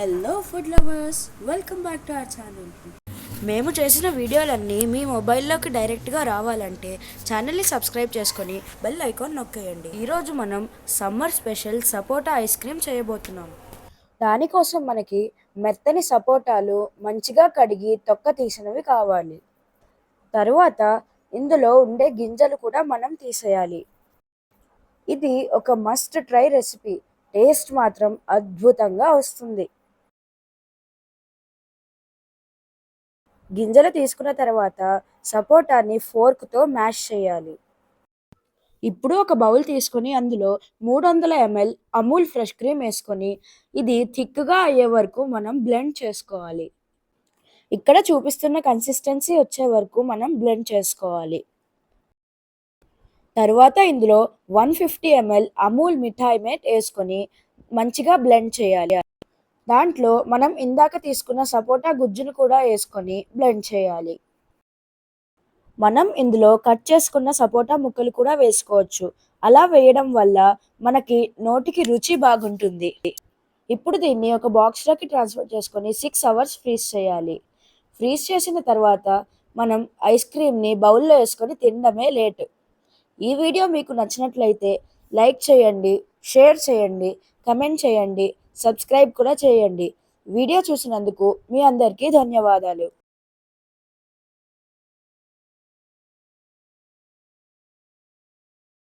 Hello food lovers welcome back to our channel మేము చేసిన వీడియోలన్నీ మీ మొబైల్లోకి డైరెక్ట్గా రావాలంటే ఛానల్ని సబ్స్క్రైబ్ చేసుకొని బెల్ ఐకాన్ నొక్కేయండి. ఈరోజు మనం summer special sapota ice cream చేయబోతున్నాం. దానికోసం మనకి మెత్తని సపోటాలు మంచిగా కడిగి తొక్క తీసినవి కావాలి. తరువాత ఇందులో ఉండే గింజలు కూడా మనం తీసేయాలి. ఇది ఒక మస్ట్ ట్రై రెసిపీ టేస్ట్ మాత్రం అద్భుతంగా వస్తుంది. గింజలు తీసుకున్న తర్వాత సపోటాని ఫోర్క్తో మ్యాష్ చేయాలి. ఇప్పుడు ఒక బౌల్ తీసుకొని అందులో మూడు వందల ఎంఎల్ అమూల్ ఫ్రెష్ క్రీమ్ వేసుకొని ఇది థిక్గా అయ్యే వరకు మనం బ్లెండ్ చేసుకోవాలి. ఇక్కడ చూపిస్తున్న కన్సిస్టెన్సీ వచ్చే వరకు మనం బ్లెండ్ చేసుకోవాలి. తరువాత ఇందులో one fifty ML Amul Mithai Mate వేసుకొని మంచిగా బ్లెండ్ చేయాలి. దాంట్లో మనం ఇందాక తీసుకున్న సపోటా గుజ్జును కూడా వేసుకొని బ్లెండ్ చేయాలి. మనం ఇందులో కట్ చేసుకున్న సపోటా ముక్కలు కూడా వేసుకోవచ్చు. అలా వేయడం వల్ల మనకి నోటికి రుచి బాగుంటుంది. ఇప్పుడు దీన్ని ఒక బాక్స్లోకి ట్రాన్స్ఫర్ చేసుకొని సిక్స్ అవర్స్ ఫ్రీజ్ చేయాలి. ఫ్రీజ్ చేసిన తర్వాత మనం ఐస్ క్రీమ్ని బౌల్లో వేసుకొని తినడమే లేట్ ఈ వీడియో మీకు నచ్చినట్లయితే లైక్ చేయండి షేర్ చేయండి కమెంట్ చేయండి సబ్స్క్రైబ్ కూడా చేయండి. వీడియో చూసినందుకు మీ అందరికీ ధన్యవాదాలు.